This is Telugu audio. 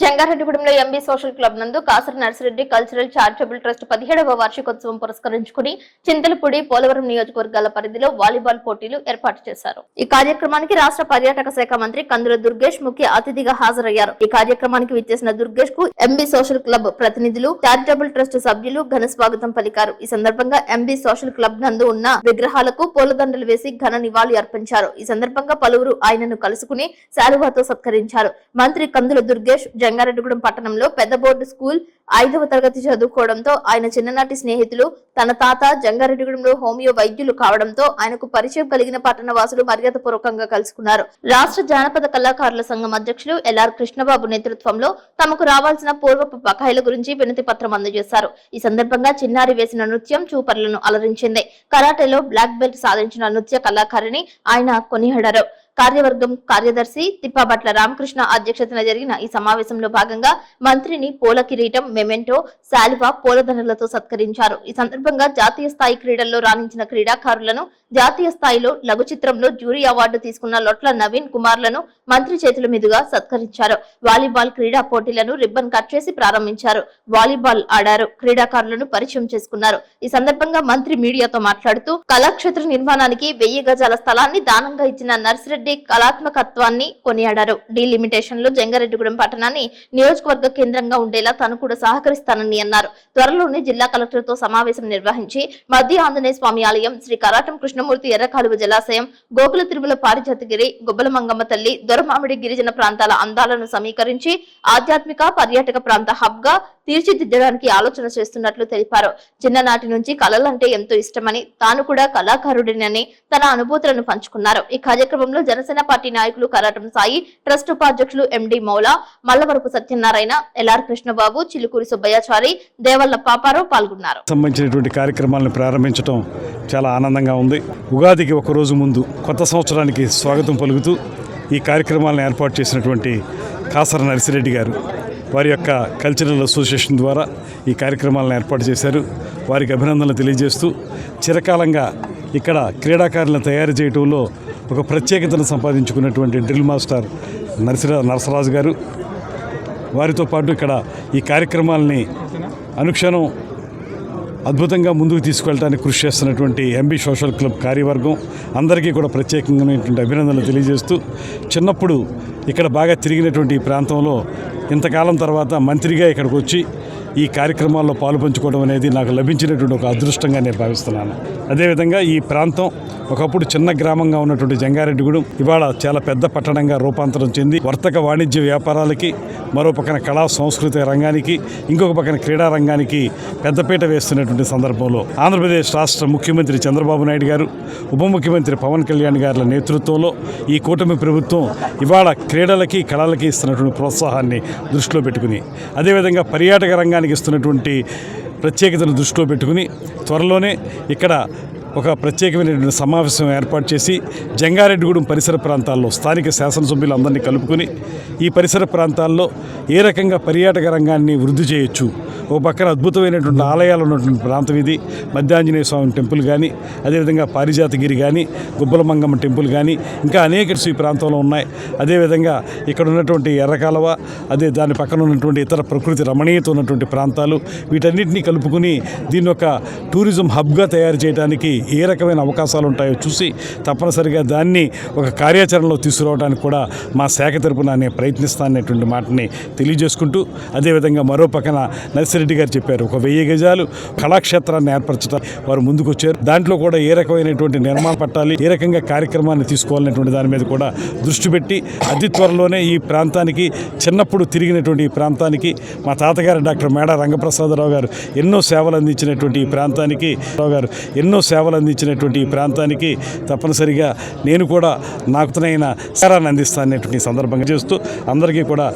జంగారెడ్డిగూడెంలో ఎంబీ సోషల్ క్లబ్ నందు Kasara Narsireddy cultural charitable trust పదిహేడవ వార్షికోత్సవం పురస్కరించుకుని చింతలపూడి పోలవరం నియోజకవర్గాల పరిధిలో వాలీబాల్ పోటీలు ఏర్పాటు చేశారు. ఈ కార్యక్రమానికి రాష్ట్ర పర్యాటక శాఖ మంత్రి కందుల దుర్గేష్ ముఖ్య అతిథిగా హాజరయ్యారు. ఈ కార్యక్రమానికి విచ్చేసిన దుర్గేష్కు ఎంబీ సోషల్ క్లబ్ ప్రతినిధులు చారిటబుల్ ట్రస్ట్ సభ్యులు ఘన స్వాగతం పలికారు. ఈ సందర్భంగా ఎంబీ సోషల్ క్లబ్ నందు ఉన్న విగ్రహాలకు పూలదండలు వేసి ఘన నివాళి అర్పించారు. ఈ సందర్భంగా పలువురు ఆయనను కలుసుకుని శాలువాతో సత్కరించారు. మంత్రి కందుల దుర్గేష్ జంగారెడ్డిగూడెం పట్టణంలో పెద్ద బోర్డు స్కూల్ ఐదవ తరగతి చదువుకోవడంతో ఆయన చిన్ననాటి స్నేహితులు తన తాత జంగారెడ్డిగూడెంలో హోమియో వైద్యులు కావడంతో ఆయనకు పరిచయం కలిగిన పట్టణవాసులు మర్యాదపూర్వకంగా కలుసుకున్నారు. రాష్ట్ర జానపద కళాకారుల సంఘం అధ్యక్షులు ఎల్ఆర్ కృష్ణబాబు నేతృత్వంలో తమకు రావాల్సిన పూర్వపు బకాయిల గురించి వినతి పత్రం అందజేశారు. ఈ సందర్భంగా చిన్నారి వేసిన నృత్యం చూపర్లను అలరించింది. కరాటేలో బ్లాక్ బెల్ట్ సాధించిన నృత్య కళాకారిణి ఆయన కొనియాడారు. కార్యవర్గం కార్యదర్శి తిప్పాబట్ల రామకృష్ణ అధ్యక్షతన జరిగిన ఈ సమావేశంలో భాగంగా మంత్రిని పూల కిరీటం మెమెంటో శాలువా పూలదండలతో సత్కరించారు. ఈ సందర్భంగా జాతీయ స్థాయి క్రీడల్లో రాణించిన క్రీడాకారులను జాతీయ స్థాయిలో లఘు చిత్రంలో జ్యూరీ అవార్డు తీసుకున్న లొట్ల నవీన్ కుమార్లను మంత్రి చేతుల మీదుగా సత్కరించారు. వాలీబాల్ క్రీడా పోటీలను రిబ్బన్ కట్ చేసి ప్రారంభించారు. వాలీబాల్ ఆడారు. క్రీడాకారులను పరిచయం చేసుకున్నారు. ఈ సందర్భంగా మంత్రి మీడియాతో మాట్లాడుతూ కళాక్షేత్ర నిర్మాణానికి వెయ్యి గజాల స్థలాన్ని దానంగా ఇచ్చిన నర్సిరెడ్డి కళాత్మకత్వాన్ని కొనియాడారు. డీ లిమిటేషన్లో జంగారెడ్డిగూడెం పట్టణాన్ని నియోజకవర్గ కేంద్రంగా ఉండేలా తాను కూడా సహకరిస్తానని అన్నారు. త్వరలోనే జిల్లా కలెక్టర్తో సమావేశం నిర్వహించి మధ్య ఆంజనేయ స్వామి ఆలయం శ్రీ కరాటం కృష్ణమూర్తి ఎర్రకాలువ జలాశయం గోకుల తిరుమల పారిజాతగిరి గుబ్బల మంగమ్మ తల్లి దొరమామిడి గిరిజన ప్రాంతాల అందాలను సమీకరించి ఆధ్యాత్మిక పర్యాటక ప్రాంత హబ్గా తీర్చిదిద్దడానికి ఆలోచన చేస్తున్నట్లు తెలిపారు. చిన్ననాటి నుంచి కళలంటే ఎంతో ఇష్టమని తాను కూడా కళాకారుడినని తన అనుభూతులను పంచుకున్నారు. ఈ కార్యక్రమంలో జనసేన పార్టీ నాయకులు కరాటం సాయి ట్రస్ట్ ఉపాధ్యక్షులు ఎండి మౌలా మల్లవరపు సత్యనారాయణ ఎల్ఆర్ కృష్ణబాబు చిలుకూరి సుబ్బయ్యాచారి దేవల్ల పాపారావు పాల్గొన్నారు. సంబంధించినటువంటి కార్యక్రమాలను ప్రారంభించడం చాలా ఆనందంగా ఉంది. ఉగాదికి ఒక రోజు ముందు కొత్త సంవత్సరానికి స్వాగతం పలుకుతూ ఈ కార్యక్రమాలను ఏర్పాటు చేసినటువంటి కాసర నర్సిరెడ్డి గారు వారి యొక్క కల్చరల్ అసోసియేషన్ ద్వారా ఈ కార్యక్రమాలను ఏర్పాటు చేశారు. వారికి అభినందనలు తెలియజేస్తూ చిరకాలంగా ఇక్కడ క్రీడాకారులను తయారు చేయడంలో ఒక ప్రత్యేకతను సంపాదించుకున్నటువంటి డ్రిల్ మాస్టర్ నరసరా నరసరాజు గారు. వారితో పాటు ఇక్కడ ఈ కార్యక్రమాలని అనుక్షణం అద్భుతంగా ముందుకు తీసుకెళ్ళడానికి కృషి చేస్తున్నటువంటి ఎంబీ సోషల్ క్లబ్ కార్యవర్గం అందరికీ కూడా ప్రత్యేకమైనటువంటి అభినందనలు తెలియజేస్తూ చిన్నప్పుడు ఇక్కడ బాగా తిరిగినటువంటి ఈ ప్రాంతంలో ఇంతకాలం తర్వాత మంత్రిగా ఇక్కడికి వచ్చి ఈ కార్యక్రమాల్లో పాలు పంచుకోవడం అనేది నాకు లభించినటువంటి ఒక అదృష్టంగా నేను భావిస్తున్నాను. అదేవిధంగా ఈ ప్రాంతం ఒకప్పుడు చిన్న గ్రామంగా ఉన్నటువంటి జంగారెడ్డిగూడెం ఇవాళ చాలా పెద్ద పట్టణంగా రూపాంతరం చెంది వర్తక వాణిజ్య వ్యాపారాలకి మరో పక్కన కళా సంస్కృతి రంగానికి ఇంకొక పక్కన క్రీడా రంగానికి పెద్దపీట వేస్తున్నటువంటి సందర్భంలో ఆంధ్రప్రదేశ్ రాష్ట్ర ముఖ్యమంత్రి చంద్రబాబు నాయుడు గారు ఉప ముఖ్యమంత్రి పవన్ కళ్యాణ్ గారి నేతృత్వంలో ఈ కూటమి ప్రభుత్వం ఇవాళ క్రీడలకి కళలకి ఇస్తున్నటువంటి ప్రోత్సాహాన్ని దృష్టిలో పెట్టుకుని అదేవిధంగా పర్యాటక రంగానికి ఇస్తున్నటువంటి ప్రత్యేకతను దృష్టిలో పెట్టుకుని త్వరలోనే ఇక్కడ ఒక ప్రత్యేకమైనటువంటి సమావేశం ఏర్పాటు చేసి జంగారెడ్డిగూడెం పరిసర ప్రాంతాల్లో స్థానిక శాసనసభ్యులు అందరినీ కలుపుకొని ఈ పరిసర ప్రాంతాల్లో ఏ రకంగా పర్యాటక రంగాన్ని వృద్ధి చేయొచ్చు ఓ పక్కన అద్భుతమైనటువంటి ఆలయాలు ఉన్నటువంటి ప్రాంతం ఇది. మధ్యాంజనేయ స్వామి టెంపుల్ కానీ అదేవిధంగా పారిజాతగిరి కానీ గుబ్బలమంగమ్మ టెంపుల్ కానీ ఇంకా అనేక ఈ ప్రాంతంలో ఉన్నాయి. అదేవిధంగా ఇక్కడ ఉన్నటువంటి ఎర్రకాలవ అదే దాని పక్కన ఉన్నటువంటి ఇతర ప్రకృతి రమణీయత ఉన్నటువంటి ప్రాంతాలు వీటన్నిటినీ కలుపుకుని దీన్ని ఒక టూరిజం హబ్గా తయారు చేయడానికి ఏ రకమైన అవకాశాలు ఉంటాయో చూసి తప్పనిసరిగా దాన్ని ఒక కార్యాచరణలో తీసుకురావడానికి కూడా మా శాఖ తరపున నేను ప్రయత్నిస్తాననేటువంటి మాటని తెలియజేసుకుంటూ అదేవిధంగా మరో పక్కన నర్సరీ రెడ్డి గారు చెప్పారు. ఒక వెయ్యి గజాలు కళాక్షేత్రాన్ని ఏర్పరచడం వారు ముందుకు వచ్చారు దాంట్లో కూడా ఏ రకమైనటువంటి నిర్మాణం పట్టాలి ఏ రకంగా కార్యక్రమాన్ని తీసుకోవాలనేటువంటి దాని మీద కూడా దృష్టి పెట్టి అతి త్వరలోనే ఈ ప్రాంతానికి చిన్నప్పుడు తిరిగినటువంటి ఈ ప్రాంతానికి మా తాతగారు డాక్టర్ మేడ రంగప్రసాదరావు గారు ఎన్నో సేవలు అందించినటువంటి ఈ ప్రాంతానికి రావు గారు ఎన్నో సేవలు అందించినటువంటి ఈ ప్రాంతానికి తప్పనిసరిగా నేను కూడా నాకు తనైన సేరాన్ని అందిస్తాననేటువంటి సందర్భంగా చేస్తూ అందరికీ కూడా